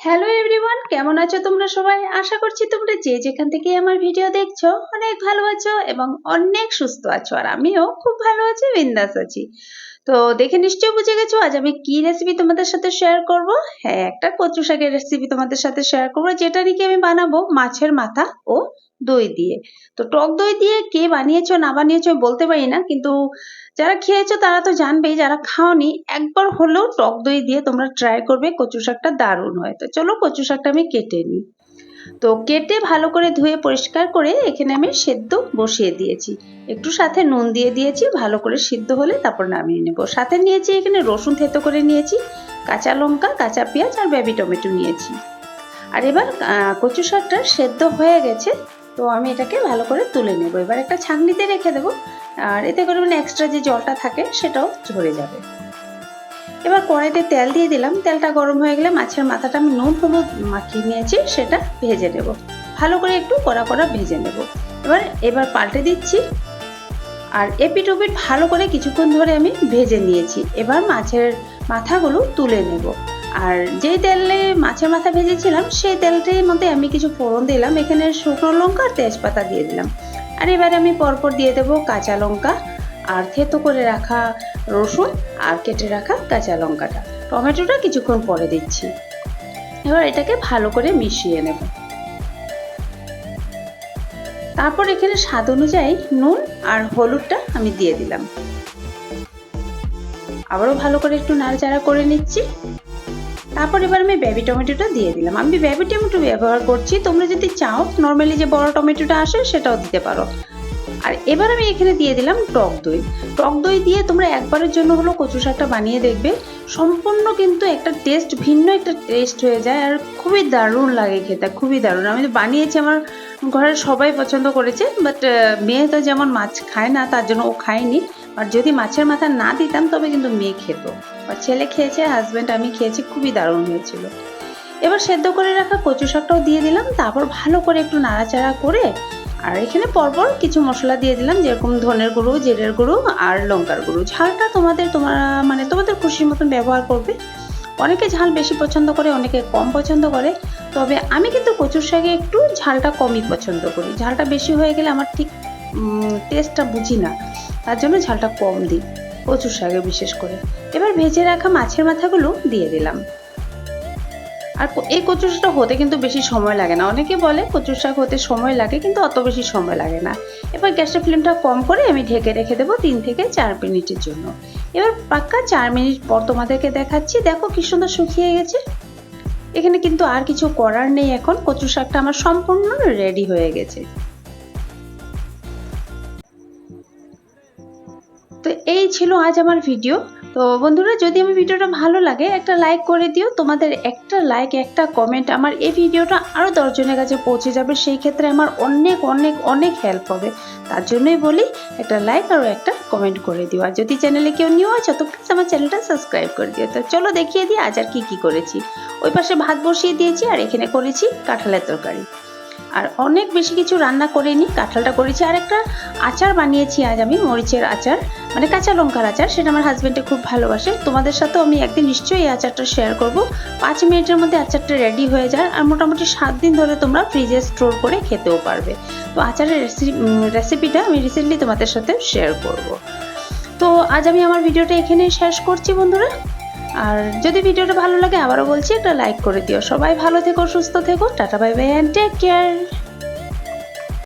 Hello everyone কেমন আছো তোমরা সবাই? আশা করছি তোমরা যে যেখান থেকে আমার ভিডিও দেখছ, অনেক ভালো আছো এবং অনেক সুস্থ আছো, আর আমিও খুব ভালো আছি, বিন্দাস আছি। তো দেখে নিশ্চয়ই বুঝে গেছো, আজ আমি কি রেসিপি তোমাদের সাথে শেয়ার করব? হ্যাঁ একটা কচু শাকের রেসিপি তোমাদের সাথে শেয়ার করব যেটা নাকি আমি বানাবো, মাছের মাথা ও দই দিয়ে। তো টক দই দিয়ে কে বানিয়েছো, না বানিয়েছো বলতে পারি না, কিন্তু যারা খেয়েছো তারা তো জানবেই, যারা খাওনি, একবার হলেও টক দই দিয়ে তোমরা ট্রাই করবে, কচু শাকটা দারুণ হয়। তো চলো কচু শাকটা আমি কেটে নিই। তো কেটে ভালো করে ধুয়ে পরিষ্কার করে এখানে আমি সেদ্ধ বসিয়ে দিয়েছি। একটু সাথে নুন দিয়ে দিয়েছি, ভালো করে সিদ্ধ হলে তারপর নামিয়ে নেব। সাথে নিয়েছি এখানে রসুন থেতো করে নিয়েছি, কাঁচা লঙ্কা, কাঁচা পেঁয়াজ আর বেবি টমেটো নিয়েছি। আর এবার কচু শাকটা সেদ্ধ হয়ে গেছে, তো আমি এটাকে ভালো করে তুলে নেব। এবার একটা ছাঁকনিতে রেখে দেবো, আর এতে করে মানে এক্সট্রা যে জলটা থাকে সেটাও ঝরে যাবে। এবার কড়াইতে তেল দিয়ে দিলাম। তেলটা গরম হয়ে গেলে মাছের মাথাটা আমি নুন হলুদ মাখিয়ে নিয়েছি, সেটা ভেজে নেব। ভালো করে একটু কড়া কড়া ভেজে নেব। এবার এবার পাল্টে দিচ্ছি। আর এপিট ওপিট ভালো করে কিছুক্ষণ ধরে আমি ভেজে নিয়েছি। এবার মাছের মাথাগুলো তুলে নেব। আর যেই তেলে মাছের মাথা ভেজেছিলাম, সেই তেলটির মধ্যে আমি কিছু ফোড়ন দিলাম। এখানে শুকনো লঙ্কা আর তেজপাতা দিয়ে দিলাম। আর এবারে আমি পরপর দিয়ে দেবো কাঁচা লঙ্কা। আর থেতো করে রাখা রসুন আর কেটে রাখা কাঁচা লঙ্কাটা। টমেটোটা কিছুক্ষণ পরে দিচ্ছি। এবার এটাকে ভালো করে মিশিয়ে নেব। তারপর এখানে স্বাদ অনুযায়ী নুন আর হলুদটা আমি দিয়ে দিলাম। আবারও ভালো করে একটু নাড়াচাড়া করে নিচ্ছি। তারপর এবার আমি বেবি টমেটোটা দিয়ে দিলাম। আমি বেবি টমেটো ব্যবহার করছি। তোমরা যদি চাও নর্মালি যে বড় টমেটোটা আসে সেটাও দিতে পারো। আর এবার আমি এখানে দিয়ে দিলাম টক দই। টক দই দিয়ে তোমরা একবারের জন্য হলো কচু শাকটা বানিয়ে দেখবে। সম্পূর্ণ কিন্তু একটা টেস্ট ভিন্ন একটা টেস্ট হয়ে যায় আর খুবই দারুণ লাগে খেতে, খুবই দারুণ। আমি তো বানিয়েছি, আমার ঘরের সবাই পছন্দ করেছে বাট মেয়ে তো যেমন মাছ খায় না, তার জন্য ও খায়নি। আর যদি মাছের মাথা না দিতাম, তবে কিন্তু মেয়ে খেত। আর ছেলে খেয়েছে হাজব্যান্ড আমি খেয়েছি, খুবই দারুণ হয়েছিল। এবার সেদ্ধ করে রাখা কচু শাকটাও দিয়ে দিলাম, তারপর ভালো করে একটু নাড়াচাড়া করে আর এখানে পরপর কিছু মশলা দিয়ে দিলাম, যেরকম ধনের গুঁড়ো, জিরের গুঁড়ো আর লঙ্কার গুঁড়ো। ঝালটা তোমাদের, তোমার মানে তোমাদের খুশির মতন ব্যবহার করবে। অনেকে ঝাল বেশি পছন্দ করে, অনেকে কম পছন্দ করে। তবে আমি কিন্তু কচুর শাকে একটু ঝালটা কমই পছন্দ করি। ঝালটা বেশি হয়ে গেলে আমার ঠিক টেস্টটা বুঝি না। তার জন্য ঝালটা কম দিই, কচুর শাকে বিশেষ করে। এবার ভেজে রাখা মাছের মাথাগুলো দিয়ে দিলাম। আর এই কচু শাকটা হতে কিন্তু বেশি সময় লাগে না। অনেকে বলে কচু শাক হতে সময় লাগে কিন্তু অত বেশি সময় লাগে না। এবার গ্যাসের ফ্লেমটা কম করে আমি ঢেকে রেখে দেবো তিন থেকে চার মিনিটের জন্য। এবার পাক্কা চার মিনিট পর তোমাদেরকে দেখাচ্ছি। দেখো কি সুন্দর শুকিয়ে গেছে। এখানে কিন্তু আর কিছু করার নেই এখন। কচু শাকটা আমার সম্পূর্ণ রেডি হয়ে গেছে। তো এই ছিল আজ আমার ভিডিও তো বন্ধুরা, যদি আমার ভিডিওটা ভালো লাগে, একটা লাইক করে দিও। তোমাদের একটা লাইক একটা কমেন্ট আমার এই ভিডিওটা আরও দশজনের কাছে পৌঁছে যাবে। সেই ক্ষেত্রে আমার অনেক অনেক অনেক হেল্প হবে। তার জন্যই বলি, একটা লাইক আর একটা কমেন্ট করে দিও। আর যদি চ্যানেলে কেউ নিউ আছো, তো প্লিজ আমার চ্যানেলটা সাবস্ক্রাইব করে দিও। তো চলো দেখিয়ে দিই আজ আর কী কী করেছি। ওই পাশে ভাত বসিয়ে দিয়েছি আর এখানে করেছি কাঁঠালের তরকারি। আর অনেক বেশি কিছু রান্না করিনি, কাঁঠালটা করেছি, আর একটা আচার বানিয়েছি আজ আমি, মরিচের আচার মানে কাঁচা লঙ্কার আচার, সেটা আমার হাজবেন্ডে খুব ভালোবাসে। তোমাদের সাথেও আমি একদিন নিশ্চয়ই এই আচারটা শেয়ার করব। পাঁচ মিনিটের মধ্যে আচারটা রেডি হয়ে যায়, আর মোটামুটি সাত দিন ধরে তোমরা ফ্রিজে স্টোর করে খেতেও পারবে। তো আচারের রেসিপিটা আমি রিসেন্টলি তোমাদের সাথে শেয়ার করব। তো আজ আমি আমার ভিডিওটা এখানে শেষ করছি, বন্ধুরা। আর যদি ভিডিওটা ভালো লাগে আবারও বলছি একটা লাইক করে দিও। সবাই ভালো থেকো, সুস্থ থেকো। Tata, bye bye and take care